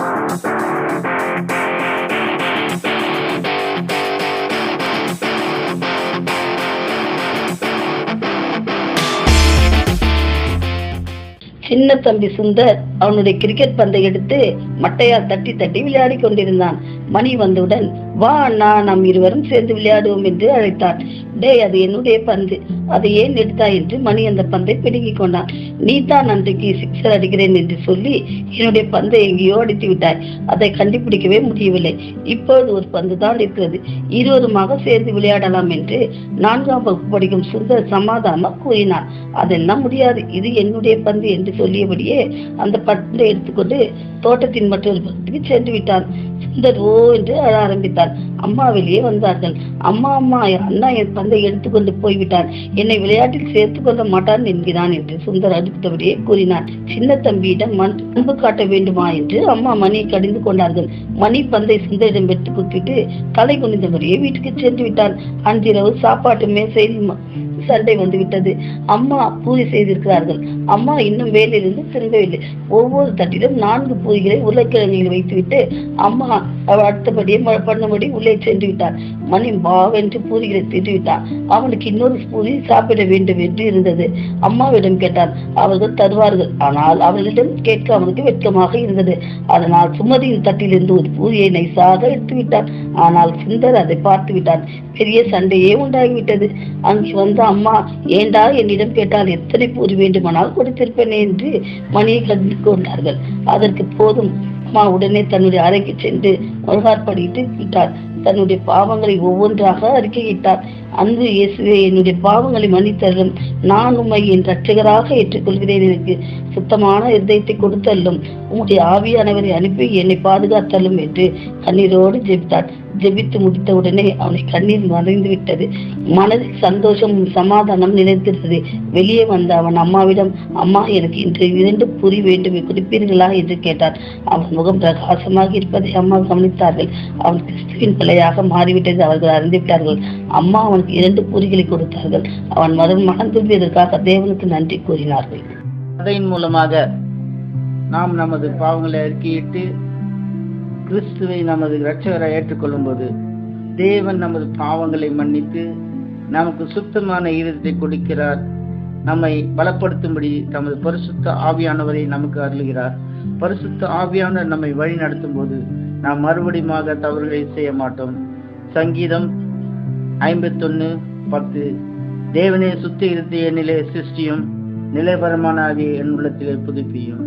சின்ன தம்பி சுந்தர் அவனுடைய கிரிக்கெட் பந்தை எடுத்து மட்டையால் தட்டி தட்டி விளையாடி கொண்டிருந்தான். மணி வந்தவுடன் வா அண்ணா நாம் இருவரும் சேர்ந்து விளையாடுவோம் என்று அழைத்தான் டேய் அது என்னுடைய பந்து. அதை ஏன் எடுத்தாய் என்று மணி அந்த பந்தை பிடுங்கிக் கொண்டான். நீ தான் அன்றைக்கு சிக்ஸர் அடிக்கிறேன் என்று சொல்லி என்னுடைய பந்தை எங்கேயோ அடித்து விட்டாய். அதை கண்டுபிடிக்கவே முடியவில்லை. இப்பொழுது ஒரு பந்து தான் இருக்கிறது. இருவருமாக சேர்ந்து விளையாடலாம் என்று நான்காம் வகுப்பு படிக்கும் சுந்தர் சமாதானமாக கூறினான். அதெல்லாம் முடியாது. இது என்னுடைய பந்து என்று சொல்லியபடியே அந்த பந்தை எடுத்துக்கொண்டு தோட்டத்தின் மற்றொரு பகுதிக்கு சென்று விட்டான். சுந்தர் ஓ என்று அழ ஆரம்பித்தார் அம்மா வெளியே வந்தார்கள். அம்மா அம்மா அண்ணா என் தந்தை எடுத்துக்கொண்டு போய்விட்டார். என்னை விளையாட்டில் சேர்த்து கொள்ள மாட்டான் என்கிறான் என்று சுந்தர் அடுத்தபடியே கூறினார். சின்ன தம்பியிடம் மண் அன்பு காட்ட வேண்டுமா என்று அம்மா மணியை கடிந்து கொண்டார்கள். மணி பந்தை சுந்தரிடம் எடுத்து கொடுத்துட்டு தலை குனிந்தபடியே வீட்டுக்கு சென்று விட்டான் அன்றிரவு சாப்பாட்டு மேசையில் சண்டை வந்துவிட்டது. அம்மா பூரி செய்திருக்கிறார்கள். அம்மா இன்னும் வேலையிலிருந்து திரும்பவில்லை. ஒவ்வொரு தட்டிலும் நான்கு பூரிகளை உருளைக்கிழங்கில் வைத்துவிட்டு அம்மா அவள் அடுத்தபடியே பண்ணபடி உள்ளே சென்று விட்டார் மணி பாவென்று பூரிகளை திட்டு விட்டான் அவனுக்கு இன்னொரு பூரி சாப்பிட வேண்டும் என்று இருந்தது. அம்மாவிடம் கேட்டான். அவர்கள் தருவார்கள். ஆனால் அவர்களிடம் கேட்க அவனுக்கு வெட்கமாக இருந்தது. அதனால் சுமதியின் தட்டிலிருந்து ஒரு பூரியை நைசாக எடுத்து விட்டான். ஆனால் சுந்தர் அதை பார்த்து விட்டான். பெரிய சண்டையே உண்டாகிவிட்டது. அங்கே வந்த அம்மா ஏண்டா என்னிடம் கேட்டால் எத்தனை பூரி வேண்டுமானால் கொடுத்திருப்பேனே என்று மணியை கண்டு கொண்டார்கள். அதற்கு போதும். ஆத்மா உடனே தன்னுடைய அறைக்கு சென்று முழகாற்படிட்டு விட்டார். தன்னுடைய பாவங்களை ஒவ்வொன்றாக அறிக்கையிட்டார். அன்பு இயேசுவே என்னுடைய பாவங்களை மன்னித்தல்லும் நான் உம்மை என் ரட்சகராக ஏற்றுக்கொள்கிறேன் எனக்கு சுத்தமான இருதயத்தை கொடுத்தல்லும் உம்முடைய ஆவியானவரை அனுப்பி என்னை பாதுகாத்தல்லும் என்று கண்ணீரோடு ஜெபித்தார். ஜெபித்து முடித்த உடனே அவனை கண்ணீர் மறைந்து விட்டது. மனதில் சந்தோஷம் சமாதானம் நிலைத்திருந்தது. வெளியே வந்த அவன் அம்மாவிடம் அம்மா எனக்கு இன்று இரண்டு புரி வேண்டும் கொடுப்பீர்களா? என்று கேட்டான். அவன் முகம் பிரகாசமாக இருப்பதை அம்மா கவனித்தார்கள். அவன் கிறிஸ்துவின் பிள்ளையாக மாறிவிட்டது. அவர்கள் அறிந்துவிட்டார்கள் அம்மா அவனுக்கு இரண்டு புரிகளை கொடுத்தார்கள். அவன் மதம் மனம் திரும்பியதற்காக தேவனுக்கு நன்றி கூறினார்கள். கதையின் மூலமாக நாம் நமது பாவங்களை அறிக்கையிட்டு கிறிஸ்துவை நமது இரட்சகரை ஏற்றுக்கொள்ளும் போது தேவன் நமது பாவங்களை மன்னித்து நமக்கு சுத்தமான ஈரத்தை கொடுக்கிறார். நம்மை பலப்படுத்தும்படி தமது பரிசுத்த ஆவியானவரை நமக்கு அருளுகிறார். பரிசுத்த ஆவியானவர் நம்மை வழி நடத்தும் போது நாம் மறுபடியுமாக தவறுகளை செய்ய மாட்டோம். சங்கீதம் ஐம்பத்தொன்னு பத்து. தேவனே சுத்த இருத்திய நிலை சிருஷ்டியும் நிலைபரமான ஆகிய என் உள்ளத்திலே புதுப்பியும்.